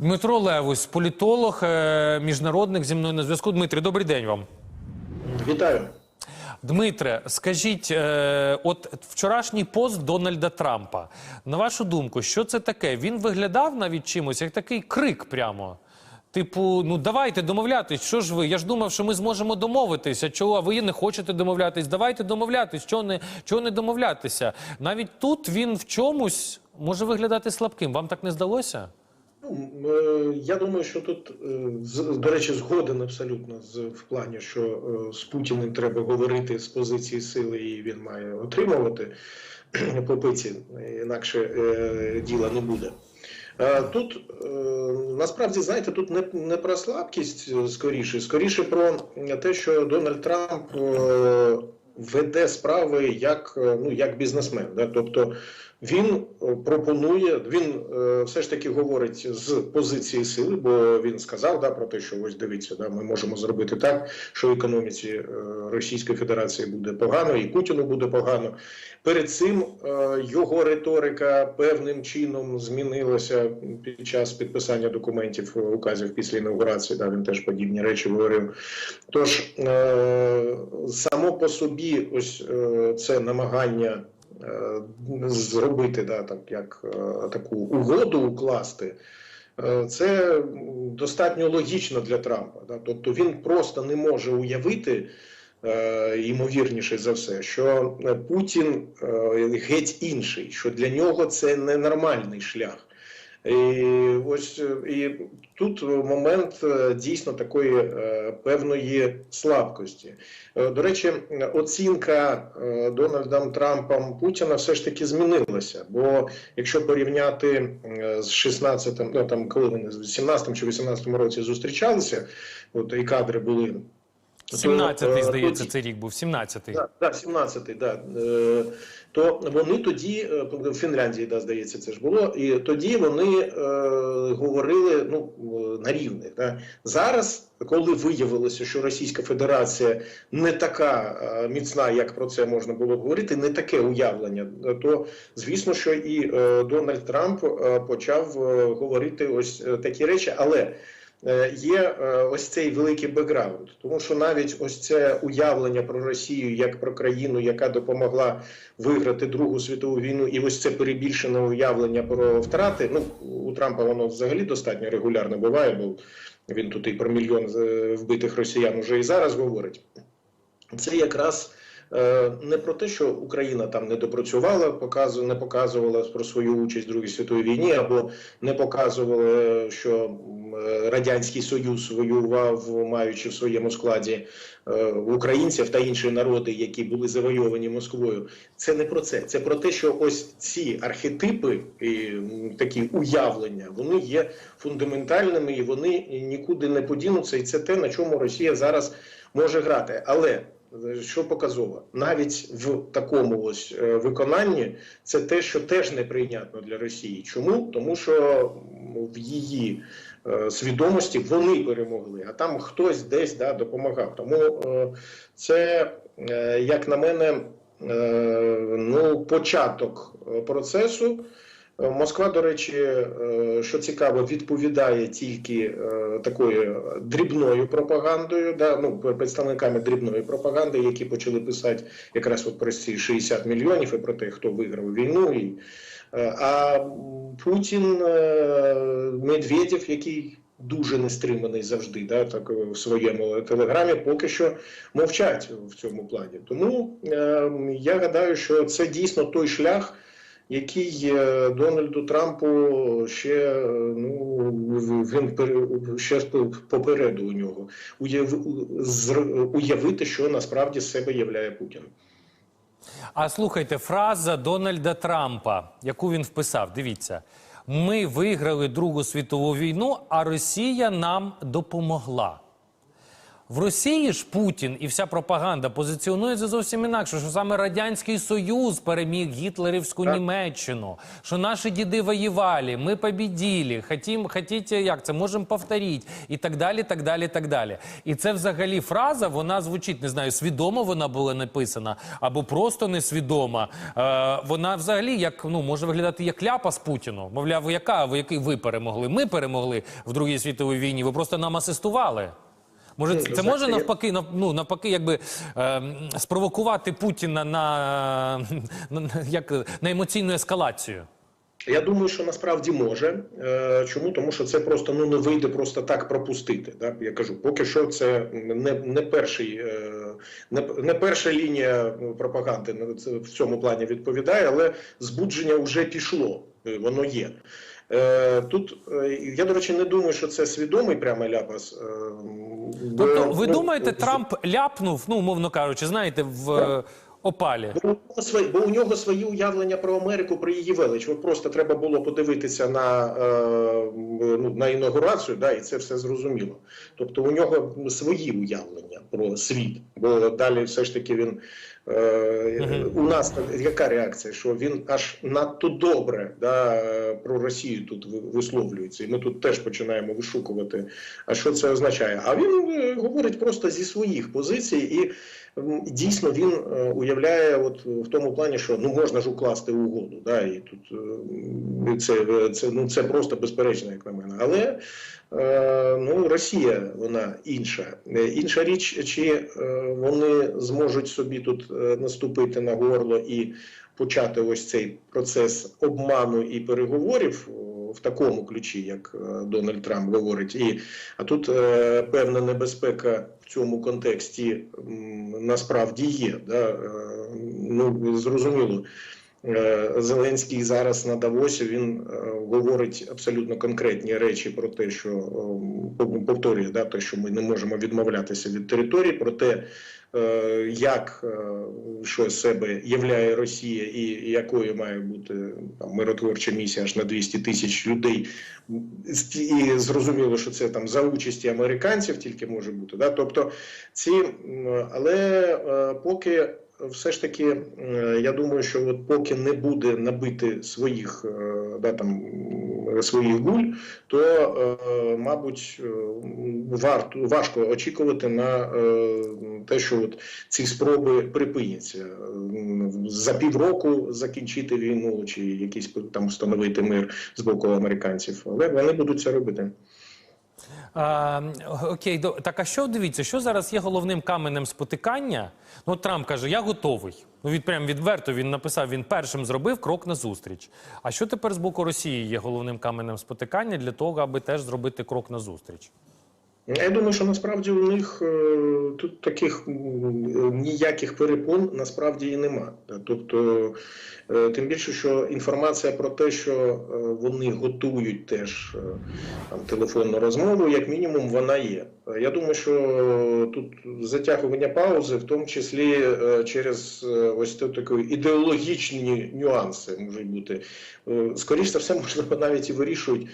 Дмитро Левус, політолог, е, міжнародник зі мною на зв'язку. Дмитрий, добрий день вам. Вітаю. Дмитре, скажіть, е, от вчорашній пост Дональда Трампа. На вашу думку, що це таке? Він виглядав навіть чимось, як такий крик прямо. Типу, ну давайте домовлятись. Що ж ви? Я ж думав, що ми зможемо домовитися. Чого а ви не хочете домовлятись? Давайте домовлятись. Чого не, чого не домовлятися? Навіть тут він в чомусь може виглядати слабким. Вам так не здалося? Ну, е, Я думаю, що тут, е, до речі, згоден абсолютно з в плані, що е, з Путіним треба говорити з позиції сили, і він має отримувати по інакше діла не буде. Тут насправді знаєте, тут не, не про слабкість скоріше, скоріше про те, що Дональд Трамп веде справи як, ну, як бізнесмен. Да? Тобто він е, пропонує, він е, все ж таки говорить з позиції сили, бо він сказав да, про те, що ось дивіться, да, ми можемо зробити так, що економіці е, Російської Федерації буде погано, і Путіну буде погано. Перед цим його риторика певним чином змінилася під час підписання документів указів після інаугурації. Да, він теж подібні речі говорив. Тож само по собі, ось це намагання зробити да, так, як е, таку угоду укласти. е, Це достатньо логічно для Трампа. Да? Тобто він просто не може уявити, е, ймовірніше за все, що е, Путін е, геть інший, що для нього це ненормальний шлях. І ось е, і тут момент е, дійсно такої е, певної слабкості. До речі, оцінка Дональдом Трампом Путіна все ж таки змінилася. Бо якщо порівняти з 16-м, ну там коли вони в 17 чи 18 році зустрічалися, от і кадри були. То, 17-й, е, здається, тоді- цей рік був. 17-й. Да, да, 17-й, да. Е, То вони тоді, е, в Фінляндії, да, здається, це ж було, і тоді вони е, говорили ну, на рівних. Да. Зараз, коли виявилося, що Російська Федерація не така міцна, як про це можна було б говорити, не таке уявлення, то звісно, що і Дональд Трамп почав говорити ось такі речі, але. Е, Є е, ось цей великий бекграунд, тому що навіть ось це уявлення про Росію як про країну, яка допомогла виграти Другу світову війну, і ось це перебільшене уявлення про втрати. Ну у Трампа воно взагалі достатньо регулярно буває, бо він тут і про мільйон е, вбитих росіян уже і зараз говорить. Це якраз не про те, що Україна там не допрацювала, показу- не показувала про свою участь в Другій світовій війні, або не показувала, що е, радянський союз воював, маючи в своєму складі е, українців та інші народи, які були завойовані Москвою. Це не про це. Це про те, що ось ці архетипи і такі уявлення, вони є фундаментальними і вони нікуди не подінуться. І це те, на чому Росія зараз може грати. Але е, що показово, навіть в такому ось е, виконанні це те, що теж неприйнятно для Росії. Чому? Тому що в її е, свідомості вони перемогли, а там хтось десь да, допомагав. Тому е, це, як на мене, ну, початок процесу. Е, Москва, до речі, е, що цікаво, відповідає тільки е, такою дрібною пропагандою, да, ну, представниками дрібної пропаганди, які почали писати якраз от про ці 60 мільйонів і про те, хто виграв війну. І, а Путін, Медведєв, який дуже нестриманий завжди, да, так в своєму телеграмі, поки що мовчать в цьому плані. Тому я гадаю, що це дійсно той шлях який е, Дональду Трампу ще е, ну він ще попереду у нього уявити, що насправді себе являє Путін. А слухайте, фраза Дональда Трампа, яку він вписав, дивіться. Ми виграли Другу світову війну, а Росія нам допомогла. В Росії ж Путін і вся пропаганда позиціонується зовсім інакше, що саме Радянський Союз переміг гітлерівську Так. Німеччину, що наші діди воювали, ми побіділи, хотім, хотіте, як це, можемо повторити, і так далі, так далі, так далі. І це взагалі фраза, вона звучить, не знаю, свідомо вона була написана, або просто несвідома. Е, вона взагалі як, ну, може виглядати як ляпа з Путіну. Мовляв, яка, ви який ви перемогли? Ми перемогли в Другій світовій війні, ви просто нам асистували. Може, Ну, це, це може навпаки, нав- ну, навпаки, якби е, спровокувати Путіна на, на, як, на емоційну ескалацію. Я думаю, що насправді може. Е, Чому? Тому що це просто ну не вийде просто так пропустити. Да? Я кажу, поки що це не, не перший, е, не, не перша лінія пропаганди в цьому плані відповідає, але збудження вже пішло. Е, Воно є. Е, Тут е, я, до речі, не думаю, що це свідомий прямо ляпас. е, Тобто, ви ну, думаєте, Трамп ляпнув, ну, умовно кажучи, знаєте, в опалі? Бо у нього свої, бо у нього свої уявлення про Америку про її велич. От просто треба було подивитися на, е, ну, на інаугурацію, да, і це все зрозуміло. Тобто у нього свої уявлення про світ, бо далі все ж таки він. Е, У нас яка реакція? Що він аж надто добре да, про Росію тут висловлюється, і ми тут теж починаємо вишукувати, а що це означає. А він е, говорить просто зі своїх позицій, і дійсно він е, уявляє, от в тому плані, що ну можна ж укласти угоду, да, і тут е, це, це, ну, це просто безперечно, як на мене. Але е, ну, Росія вона інша. Е, Інша річ, чи е, вони зможуть собі тут е, наступити на горло і почати ось цей процес обману і переговорів в такому ключі, як е, Дональд Трамп говорить, і а тут е, певна небезпека в цьому контексті насправді є. Да? Е, ну зрозуміло. Е, Зеленський зараз на Давосі він е, говорить абсолютно конкретні речі про те, що е, повторює да, те, що ми не можемо відмовлятися від території, про те, як що себе являє Росія, і якою має бути там миротворча місія аж на 200 тисяч людей, і зрозуміло, що це там за участі американців тільки може бути. Да? Тобто ці, але поки все ж таки, е, я думаю, що от поки не буде набити своїх е, да, там, своїх гуль, то, е, мабуть, варто важко очікувати на те, що от ці спроби припиняться за півроку закінчити війну чи якийсь там встановити мир з боку американців, але вони будуть це робити. А, окей, так а що дивіться, що зараз є головним каменем спотикання? Ну, Трамп каже, я готовий. Ну, від прям відверто він написав, він першим зробив крок назустріч. А що тепер з боку Росії є головним каменем спотикання для того, аби теж зробити крок назустріч? Я думаю, що насправді у них е, тут таких ніяких перепон насправді і нема. Тобто, е, тим більше, що інформація про те, що е, вони готують теж там телефонну розмову, як мінімум, вона є. Я думаю, що тут затягування паузи, в тому числі через ось такі ідеологічні нюанси можуть бути. Скоріше за все, можливо, навіть і вирішують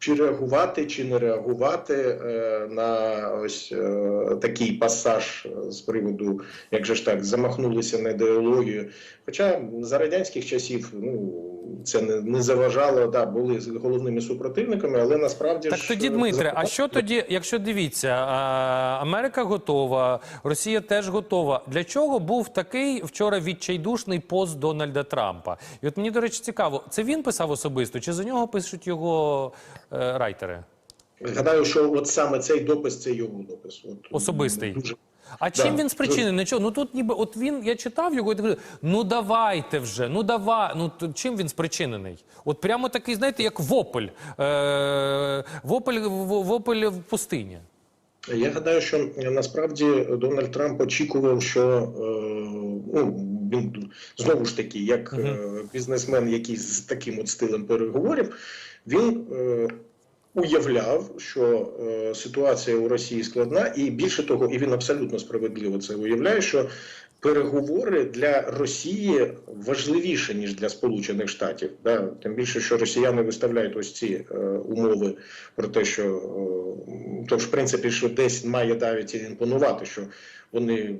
чи реагувати, чи не реагувати е, на ось е, такий пасаж з приводу, як же ж так, замахнулися на ідеологію. Хоча за радянських часів ну це не, не заважало, да, були головними супротивниками, але насправді Так ж тоді, е, Дмитре, а що тоді, якщо дивіться, Америка готова, Росія теж готова. Для чого був такий вчора відчайдушний пост Дональда Трампа? І от мені, до речі, цікаво, це він писав особисто, чи за нього пишуть його е, райтери? гадаю, що от саме цей допис це його допис. От, Особистий. Дуже А чим Да. він спричинений? Чого? Ну тут ніби от він, я читав його і так, ну давайте вже, ну давай. Ну то чим він спричинений? От прямо такий, знаєте, як вопль. Е, вопль, в- вопль в пустині. Я гадаю, що насправді Дональд Трамп очікував, що е, ну, він знову ж таки, як е, бізнесмен, який з таким от стилем переговорів, він е, уявляв, що е, ситуація у Росії складна, і більше того, і він абсолютно справедливо це уявляє, що переговори для Росії важливіше ніж для Сполучених Штатів. Да? Тим більше, що росіяни виставляють ось ці е, умови про те, що е, то в принципі, що десь має навіть імпонувати, що вони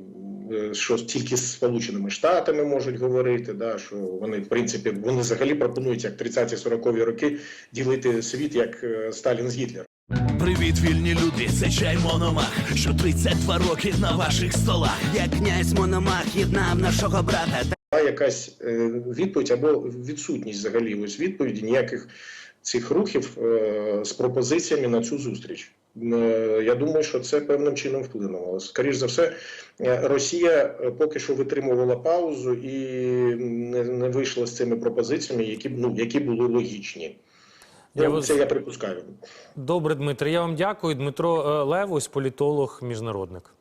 е, що тільки з Сполученими Штатами можуть говорити, да, що вони в принципі вони взагалі пропонують як 30-40 роки ділити світ як е, Сталін з Гітлером. Привіт, вільні люди, це чай Мономах, що 32 роки на ваших столах. Як князь Мономах єднав нашого брата. Була якась е, відповідь або відсутність взагалі ось відповіді ніяких цих рухів з пропозиціями на цю зустріч. Е, Я думаю, що це певним чином вплинуло. Скоріше за все, е, Росія е, поки що витримувала паузу і не, не вийшла з цими пропозиціями, які ну які були логічні. Я Ну, вас- Це я припускаю. Добре, Дмитро. Я вам дякую. Дмитро Левось, політолог, міжнародник.